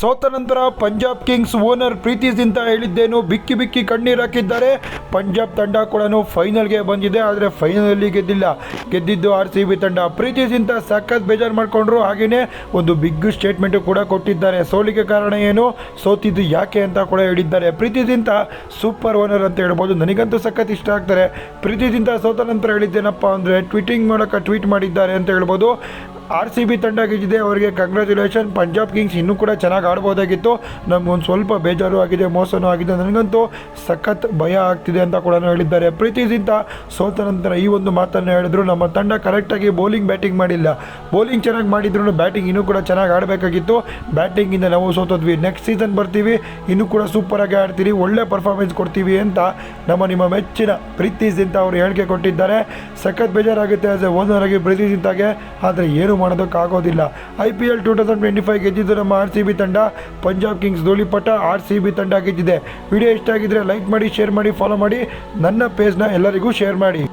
ಸೋತ ನಂತರ Punjab Kings owner Preity Zinta ಹೇಳಿದ್ದೇನು ಬಿಕ್ಕಿ ಬಿಕ್ಕಿ ಕಣ್ಣೀರು ಹಾಕಿದ್ದಾರೆ. ಪಂಜಾಬ್ ತಂಡ ಕೂಡ ಫೈನಲ್ಗೆ ಬಂದಿದೆ, ಆದರೆ ಫೈನಲಲ್ಲಿ ಗೆದ್ದಿಲ್ಲ. ಗೆದ್ದಿದ್ದು ಆರ್ ಸಿ ಬಿ ತಂಡ. ಪ್ರೀತಿ ಜಿಂತಾ ಸಖತ್ ಬೇಜಾರು ಮಾಡಿಕೊಂಡ್ರು ಹಾಗೆಯೇ ಒಂದು ಬಿಗ್ ಸ್ಟೇಟ್ಮೆಂಟು ಕೂಡ ಕೊಟ್ಟಿದ್ದಾರೆ. ಸೋಲಿಗೆ ಕಾರಣ ಏನು? ಸೋತಿದ್ದು ಯಾಕೆ ಅಂತ ಕೂಡ ಹೇಳಿದ್ದಾರೆ. ಪ್ರೀತಿ ಜಿಂತಾ ಸೂಪರ್ ಓನರ್ ಅಂತ ಹೇಳ್ಬೋದು. ನನಗಂತೂ ಸಖತ್ ಇಷ್ಟ ಆಗ್ತಾರೆ. ಪ್ರೀತಿ ಜಿಂತಾ ಸೋತ ನಂತರ ಹೇಳಿದ್ದೇನಪ್ಪ ಅಂದರೆ, ಟ್ವಿಟಿಂಗ್ ಮೂಲಕ ಟ್ವೀಟ್ ಮಾಡಿದ್ದಾರೆ ಅಂತ ಹೇಳ್ಬೋದು. ಆರ್ ಸಿ ಬಿ ತಂಡ ಗೆದ್ದಿದೆ, ಅವರಿಗೆ ಕಂಗ್ರ್ಯಾಚುಲೇಷನ್ ಪಂಜಾಬ್ ಕಿಂಗ್ಸ್ ಇನ್ನೂ ಕೂಡ ಚೆನ್ನಾಗಿ ಆಡ್ಬೋದಾಗಿತ್ತು. ನಮಗೊಂದು ಸ್ವಲ್ಪ ಬೇಜಾರು ಆಗಿದೆ, ಮೋಸನೂ ಆಗಿದೆ. ನನಗಂತೂ ಸಖತ್ ಭಯ ಆಗ್ತಿದೆ ಅಂತ ಕೂಡ ಹೇಳಿದ್ದಾರೆ. ಪ್ರೀತಿ ಸಿಂತ ಸೋತ ನಂತರ ಈ ಒಂದು ಮಾತನ್ನು ಹೇಳಿದ್ರು. ನಮ್ಮ ತಂಡ ಕರೆಕ್ಟಾಗಿ ಬೌಲಿಂಗ್ ಬ್ಯಾಟಿಂಗ್ ಮಾಡಿಲ್ಲ. ಬೌಲಿಂಗ್ ಚೆನ್ನಾಗಿ ಮಾಡಿದ್ರು ಬ್ಯಾಟಿಂಗ್ ಇನ್ನೂ ಕೂಡ ಚೆನ್ನಾಗಿ ಆಡಬೇಕಾಗಿತ್ತು. ಬ್ಯಾಟಿಂಗಿಂದ ನಾವು ಸೋತದ್ವಿ. ನೆಕ್ಸ್ಟ್ ಸೀಸನ್ ಬರ್ತೀವಿ. ಇನ್ನೂ ಕೂಡ ಸೂಪರಾಗಿ ಆಡ್ತೀವಿ ಒಳ್ಳೆ ಪರ್ಫಾರ್ಮೆನ್ಸ್ ಕೊಡ್ತೀವಿ ಅಂತ ನಮ್ಮ, ನಿಮ್ಮ ಮೆಚ್ಚಿನ ಪ್ರೀತಿ ಸಿಂತ ಅವರು ಹೇಳಿಕೆ ಕೊಟ್ಟಿದ್ದಾರೆ. ಸಖತ್ ಬೇಜಾರಾಗುತ್ತೆ ಆಸ್ ಎ ಓನರ್ ಆಗಿ ಪ್ರೀತಿ ಜಿಂತಾಗೆ ಆದರೆ ಏನು ಮಾಡೋದಕ್ಕಾಗೋದಿಲ್ಲ. I P L two thousand twenty five ಗೆದ್ದಿದ್ದು ನಮ್ಮ ಆರ್ ಸಿ ಬಿ ತಂಡ ಪಂಜಾಬ್ ಕಿಂಗ್ಸ್ ಧೂಳಿಪಟ ಆರ್ ಸಿ ಬಿ ತಂಡ ಗೆದ್ದಿದೆ. ವಿಡಿಯೋ ಇಷ್ಟ ಆಗಿದ್ರೆ ಲೈಕ್ ಮಾಡಿ ಶೇರ್ ಮಾಡಿ ಫಾಲೋ ಮಾಡಿ. ನನ್ನ ಪೇಜ್ನ ಎಲ್ಲರಿಗೂ ಶೇರ್ ಮಾಡಿ.